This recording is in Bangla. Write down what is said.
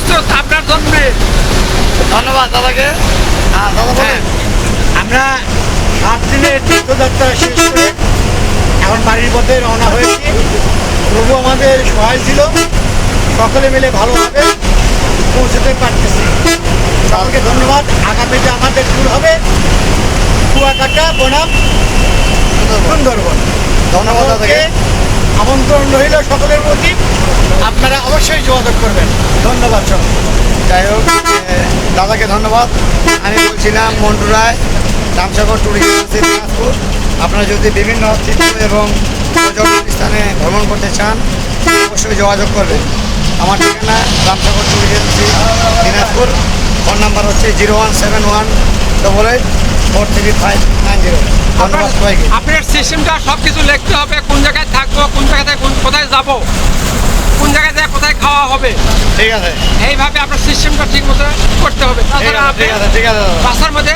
প্রস্তুত আপনার জন্য। ধন্যবাদ দাদাকে। হ্যাঁ বলেন। আমরা সাত দিনের তীর্থযাত্রা শেষ করে এখন বাড়ির পথে রওনা হয়েছি। প্রভু আমাদের সহায় ছিল। সকলে মিলে ভালোভাবে পৌঁছতে পারতেছি। সকলকে ধন্যবাদ। আগামীতে আমাদের ট্যুর হবে কুয়াকাটা বনাম সুন্দরবন। ধন্যবাদ দাদাকে। আমন্ত্রণ রইল সকলের প্রতি। আপনারা অবশ্যই যোগাযোগ করবেন। ধন্যবাদ সব যাই হোক দাদাকে ধন্যবাদ। আমি বলছিলাম মন্টু রায় রামসাগর এজেন্সি দিনাজপুর। আপনারা যদি বিভিন্ন তীর্থ এবং পর্যটন স্থানে ভ্রমণ করতে চান অবশ্যই যোগাযোগ করবেন। আমার ঠিকানা Ramsagar agency Dinajpur. Phone number হচ্ছে zero one seven one double eight four three five nine zero. ধন্যবাদ সবাইকে। আপনার সিস্টেমটা সব কিছু লিখতে হবে কোন জায়গায় থাকব কোন জায়গা থেকে কোন- কোথায় যাব? কোন জায়গায় যায় কোথায় খাওয়া হবে? ঠিক আছে। এইভাবে আপনার সিস্টেমটা ঠিক মতো করতে হবে। ঠিক আছে ঠিক আছে বাসার মধ্যে